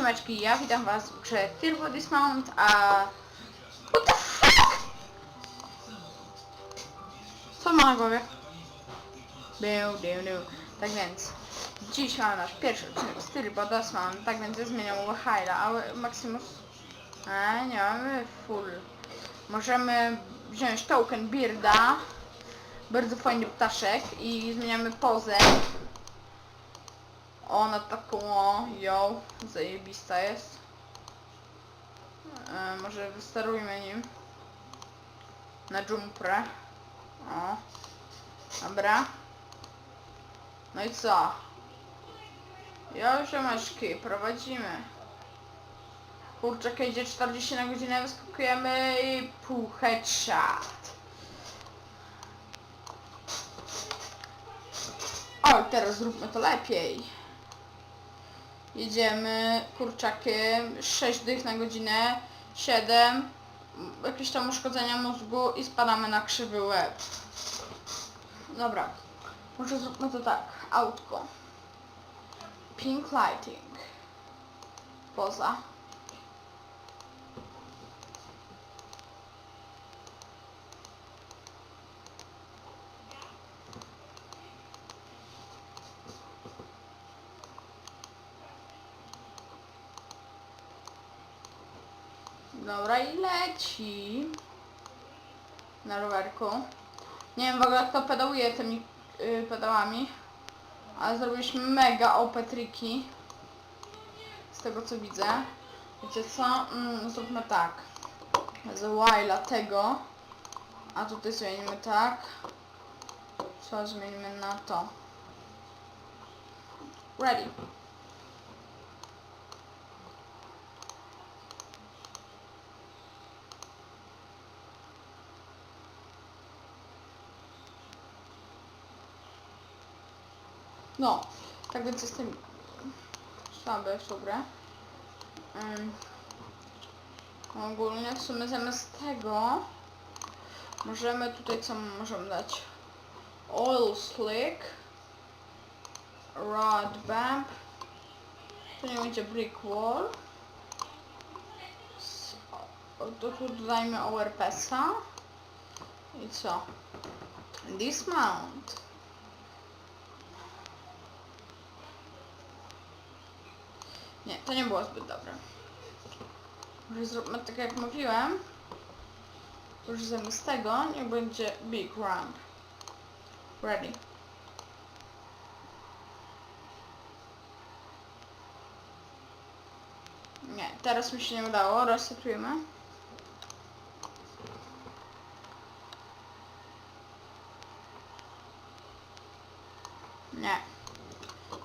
siemeczki, ja witam was w grze Turbo Dismount, a... What the fuck? Co ma na głowie? Był, był, był. Tak więc, dziś mamy nasz pierwszy odcinek z Turbo Dismount, tak więc ja zmieniam Hyla, a Maximus... A, nie mamy full. Możemy wziąć token Bearda, bardzo fajny ptaszek i zmieniamy pozę. Ona taką, o, ją, zajebista jest. E, może wystarujmy nim. Na jumprę. O. Dobra. No i co? Ja już maszki, prowadzimy. Kurczak idzie 40 na godzinę, wyskakujemy i pół headshot. O, teraz zróbmy to lepiej. Jedziemy kurczakiem 6 dych na godzinę, 7, jakieś tam uszkodzenia mózgu i spadamy na krzywy łeb. Dobra, może zróbmy to tak, autko. Pink lighting. Poza. Dobra i leci. Na rowerku. Nie wiem w ogóle kto pedałuje tymi yy, pedałami. Ale zrobiliśmy mega OP triki. Z tego co widzę. Wiecie co? Mm, zróbmy tak. Z while'a tego. A tutaj zmienimy tak. Co zmienimy na to. Ready. No, tak więc jestem słaby w. Ym, ogólnie w sumie zamiast tego możemy tutaj co możemy dać? Oil slick, rod bump, to nie będzie brick wall. To tu dodajmy ORPS-a. I co? Dismount. Nie, to nie było zbyt dobre. Może zróbmy tak jak mówiłem. Już zamiast tego niech będzie big ramp. Ready. Nie, teraz mi się nie udało. Resetujemy. Nie.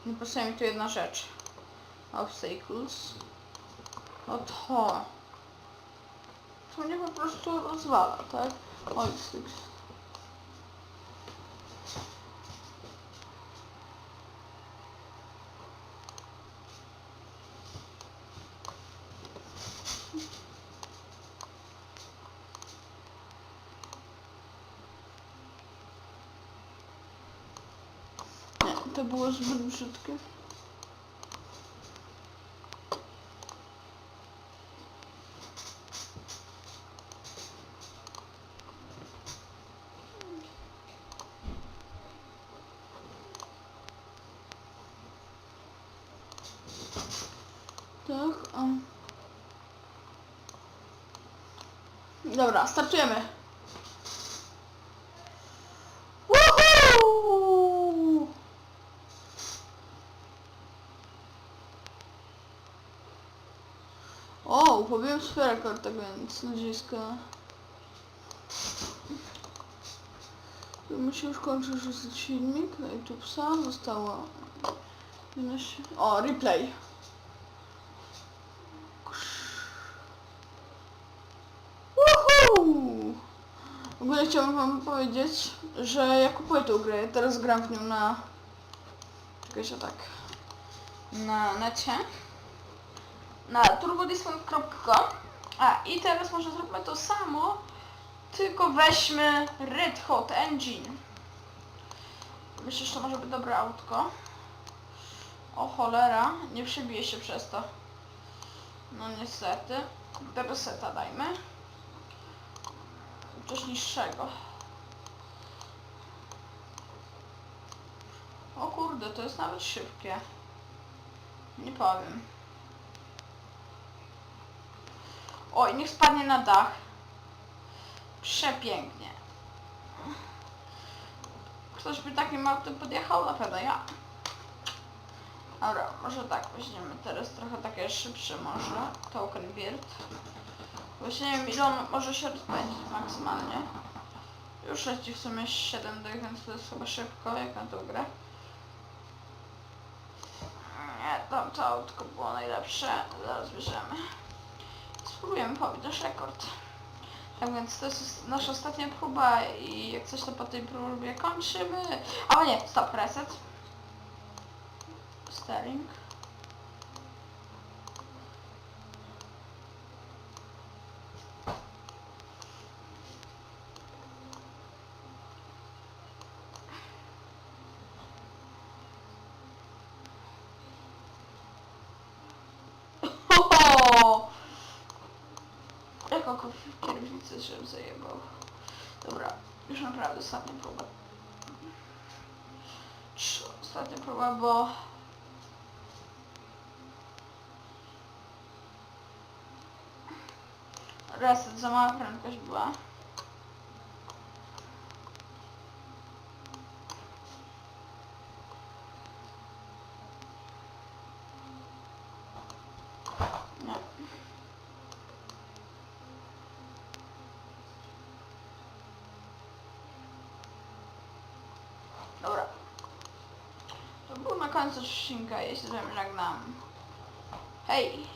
Nie pasuje mi tu jedna rzecz obstacles. No to. To mnie po prostu rozwala, tak? Six. Nie, to było zbyt brzydkie. Tak, o. Dobra, startujemy. Woohoo! O, pobiłem swój rekord, tak więc ludziska. My się już kończy rzucać filmik na YouTube'a. Zostało 11. O, replay. Woohoo! W ogóle chciałbym wam powiedzieć, że ja kupuję tę grę, ja teraz gram w nią na... Czekajcie tak. Na necie. Na turbodiscount.com A i teraz może zróbmy to samo, tylko weźmy Red Hot Engine. Myślę, że to może być dobre autko. O cholera, nie przebije się przez to. No niestety. Reseta dajmy. Coś niższego. O kurde, to jest nawet szybkie. Nie powiem. Oj, niech spadnie na dach. Przepięknie. Ktoś by takim autem podjechał? Na pewno ja. Dobra, może tak weźmiemy teraz trochę takie szybsze może. Token build. Właśnie nie wiem ile on może się rozpędzić maksymalnie. Już leci w sumie 7 dych, więc to jest chyba szybko jak na tą grę. Nie, tam to autko było najlepsze. Zaraz bierzemy. Spróbujemy pobić nasz rekord. Tak więc to jest nasza ostatnia próba i jak coś to po tej próbie kończymy. A nie, stop, reset. Steering. Jako kierownicę żebym zajebał. Dobra, już naprawdę ostatnia próba. Ostatnia próba, bo... Reset, za mała prędkość była. Nie. Dobra. Końcu odcinka, jeśli żegnam. Hej!